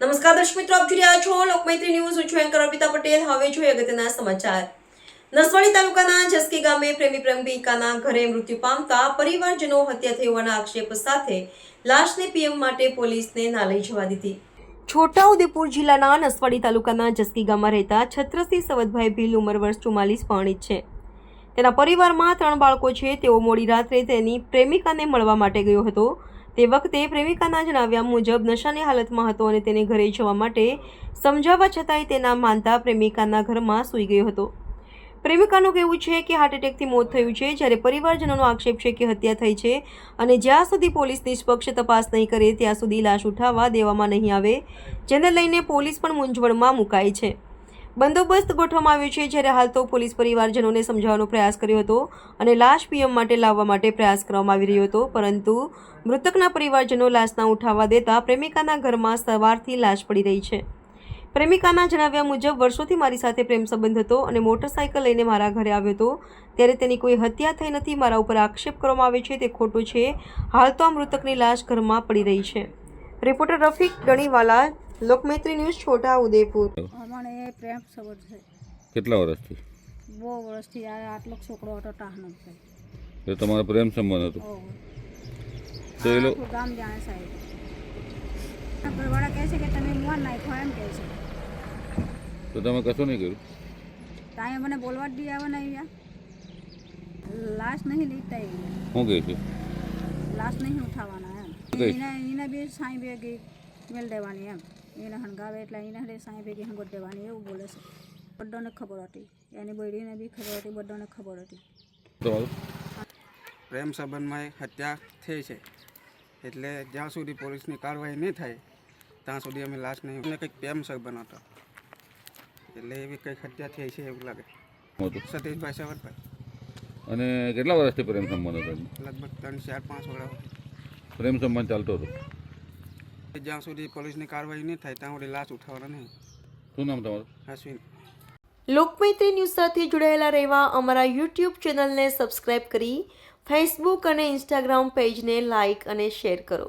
નમસ્કાર દર્શક મિત્રો, આપ જોઈ રહ્યા છો લોકમૈત્રી ન્યૂઝ. હું છું એન્કર અર્પિતા પટેલ. હવે જોઈએ અગત્યના સમાચાર. નસવાડી તાલુકાના જસકી ગામે પ્રેમી પ્રેમિકાના ઘરે મૃત્યુ પામતા પરિવારજનો હત્યા થઈ હોવાના આક્ષેપ સાથે લાશને પીએમ માટે પોલીસને ના લઈ જવા દીધી. છોટાઉદેપુર જિલ્લાના નસવાડી તાલુકાના જસકી ગામમાં રહેતા છત્રસિંહ સવદભાઈ ભીલ ઉંમર વર્ષ ચુમ્માલીસ પરણિત છે તેના પરિવારમાં ત્રણ બાળકો છે. તેઓ મોડી રાત્રે તેની પ્રેમિકાને મળવા માટે ગયો હતો. તે વખતે પ્રેમિકાના જણાવ્યા મુજબ નશાની હાલતમાં હતો અને તેને ઘરે જવા માટે સમજાવવા છતાંય તેના માનતા પ્રેમિકાના ઘરમાં સૂઈ ગયો હતો. પ્રેમિકાનું કહેવું છે કે હાર્ટ એટેકથી મોત થયું છે. જ્યારે પરિવારજનોનો આક્ષેપ છે કે હત્યા થઈ છે અને જ્યાં સુધી પોલીસ નિષ્પક્ષ તપાસ નહીં કરે, ત્યાં સુધી લાશ ઉઠાવવા દેવામાં નહીં આવે. જેને લઈને પોલીસ પણ મૂંઝવણમાં મુકાય છે. બંદોબસ્ત ગોઠવવામાં આવ્યો છે જ્યારે હાલ તો પોલીસ પરિવારજનોને સમજાવવાનો પ્રયાસ કર્યો હતો અને લાશ પીએમ માટે લાવવા માટે પ્રયાસ કરવામાં આવી રહ્યો હતો. પરંતુ મૃતકના પરિવારજનો લાશના ઉઠાવવા દેતા પ્રેમિકાના ઘરમાં સવારથી લાશ પડી રહી છે. પ્રેમિકાના જણાવ્યા મુજબ, વર્ષોથી મારી સાથે પ્રેમ સંબંધ હતો અને મોટરસાયકલ લઈને મારા ઘરે આવ્યો હતો. ત્યારે તેની કોઈ હત્યા થઈ નથી, મારા ઉપર આક્ષેપ કરવામાં આવે છે તે ખોટું છે. હાલ તો આ મૃતકની લાશ ઘરમાં પડી રહી છે. Reporter Rafiq Ganiwala Lokmaitri news Chhota Udepur. અમારે પ્રેમ સબર છે. કેટલા વર્ષથી? બહુ વર્ષથી આ આટલો છોકરો હતો ટાહનો છે. એ તમારો પ્રેમ સંબંધ હતો? તો એ લોકો ગામ જાણે સાહેબ. આ ઘરવાળા કહે છે કે તમે મોન નાખ્યો એમ કહે છે. તો તમે કશું નહીં કર્યું? તો મને બોલવા જ આવે ને અહીંયા લાશ નહીં લીધતા અહીંયા શું કહે છે? લાશ નહીં ઉઠાવવાના એમ? એને એને બી સાંઈ ગઈ મેલ દેવાની એમ. એને હણગાવે એટલે એને હરે સાંઈ ભેગી હંગોટ દેવાની એવું બોલે છે. બધાને ખબર હતી. એની બૈરીને બી ખબર હતી બધાને ખબર હતી. પ્રેમ સંબંધમાં હત્યા થઈ છે. એટલે જ્યાં સુધી પોલીસની કાર્યવાહી નહીં થાય ત્યાં સુધી અમે લાશ નહીં. અમને કંઈક પ્રેમ સંબંધ હતો. એટલે એવી કંઈક હત્યા થઈ છે એવું લાગે. સતીશભાઈ સાવરભાઈ અને કેટલા વર્ષથી પ્રેમ સંબંધ હતો લગભગ ત્રણ ચાર પાંચ વર્ષ. પ્રેમ સંબંધ ચાલતો હતો? જ્યાં સુધી પોલીસની કાર્યવાહી નહીં થાય ત્યાં સુધી લાશ ઉઠાવવાના નહીં. શું નામ તમારું? અશ્વિન લોકમૈત્રી ન્યૂઝ સાથે જોડાયેલા રહેવા અમારા યુટ્યુબ ચેનલને સબસ્ક્રાઇબ કરી ફેસબુક અને ઇન્સ્ટાગ્રામ પેજને લાઇક અને શેર કરો.